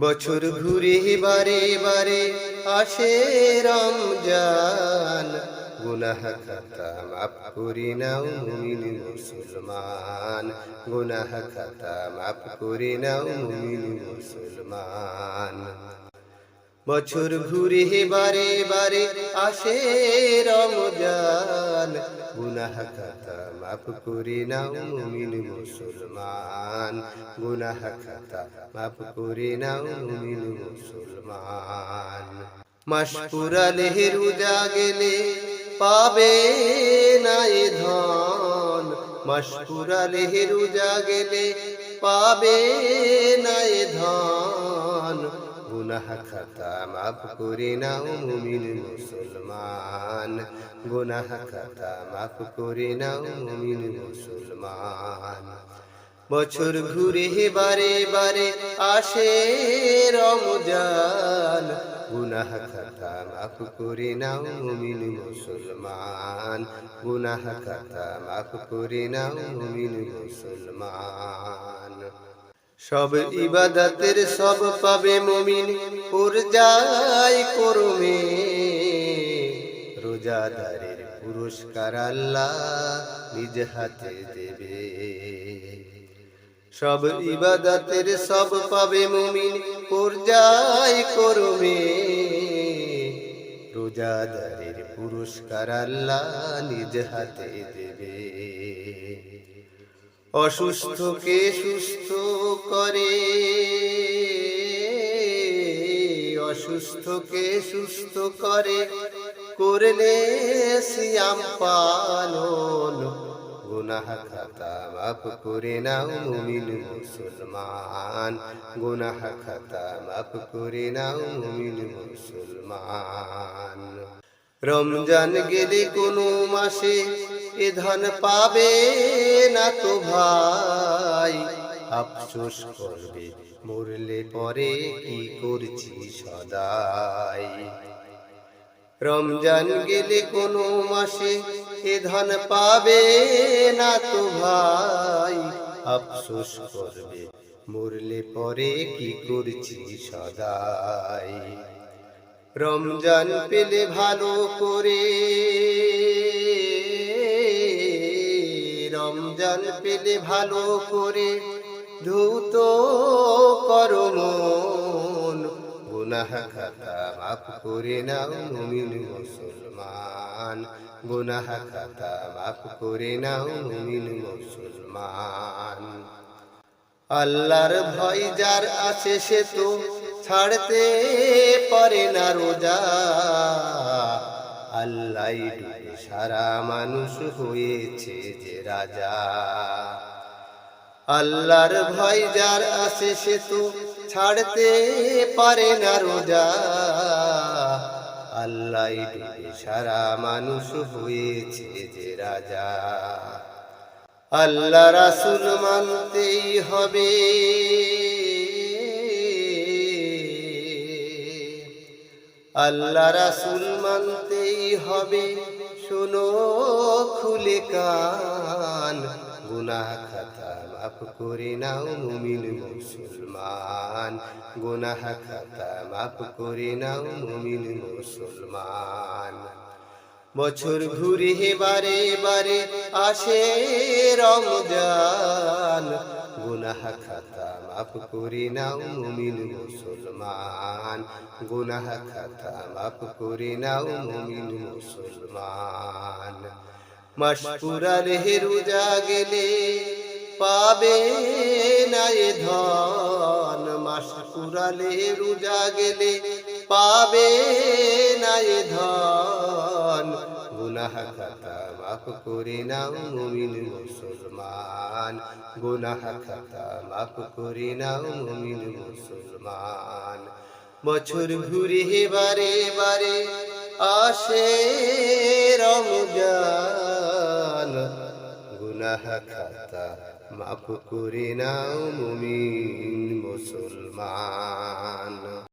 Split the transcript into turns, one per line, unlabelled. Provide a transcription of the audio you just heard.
বছর ঘুরে বারে বারে আসে রমজান। গুনাহ বছর ঘুরে বারে বারে আসে রমজান। গুনাহ খাতা মাফ করে নাও মুমিন মুসলমান। গুনাহ খাতা মাফ করে নাও মুমিন মুসলমান। মাস পুরালে রোজা গেলে পাবে না এ ধন। মাস পুরালে রোজা গেলে পাবে না এ ধন। গুনাহ খাতা মাফ করে নাও মুমিন মুসলমান। গুনাহ খাতা মাফ করে নাও মুমিন মুসলমান। বছর ঘুরে বারে বারে আসে রমজান। গুনাহ খাতা মাফ করে নাও মুমিন মুসলমান। গুনাহ খাতা মাফ করে নাও মুমিন মুসলমান। সব ইবাদতের সব পাবে মুমিন পুর যায় করমে। রোজাদারের পুরস্কার আল্লাহ নিজ হাতে দেবে। সব ইবাদতের সব পাবে মুমিন পুর যায় করমে। রোজাদারের পুরস্কার আল্লাহ নিজ হাতে দেবে। অসুস্থকে সুস্থ করে। অসুস্থকে সুস্থ করে করলে সিয়াম পালন গুনাহ খাতা মাফ করে নাও মুমিন মুসলমান। গুনাহ খাতা মাফ করে নাও মুমিন মুসলমান। রমজান গেলে কোনো মাসে এ ধন পাবে না তো ভাই। আফসোস করবে, মরলে পরে কি করছি সদাই। রমজান গেলে কোনো মাসে এ ধন পাবে না তো ভাই? আফসোস করবে, মরলে পরে কি করছি সদাই? রমজান পেলে ভালো করে, রমজান পেলে ভালো করে ধূত করমন গুনাহ খাতা মাফ করে নাও মুমিন মুসলমান। গুনাহ খাতা মাফ করে নাও মুমিন মুসলমান। আল্লাহর ভয় যার আছে সে তো ছাড়তে পারে না রোজা। আল্লাহ সারা মানুষ হয়েছে যে রাজা। আল্লাহর ভয় যার আছে সে তো ছাড়তে পারে না রোজা। আল্লাহ ডুবে সারা মানুষ হয়েছে যে রাজা। আল্লাহ রাসুল মানতেই হবে। আল্লাহ রাসুল মানতেই হবে। শোনো খুলে কান, গুনাহ খাতা মাফ করে নাও মুমিন মুসলমান। গুনাহ খাতা মাফ করে নাও মুমিন মুসলমান। বছর ঘুরে বারে বারে আসে রমজান। গুনাহ খাতা মাফ করে নাও মুমিন মুসলমান। গুনাহ খাতা মাফ করে নাও মুমিন মুসলমান। মাস পুরালে রোজা গেলে পাবে না এ ধন, মাস পুরালে রোজা গেলে পাবে না এ ধন। গুনাহ খাতা মাফ করে নাও মুমিন মুসলমান। গুনাহ খাতা মাফ করে নাও মুমিন মুসলমান। বছর ঘুরে বারে বারে আসে রমজান। খাতা মাফ করে নাও মুমিন মুসলমান।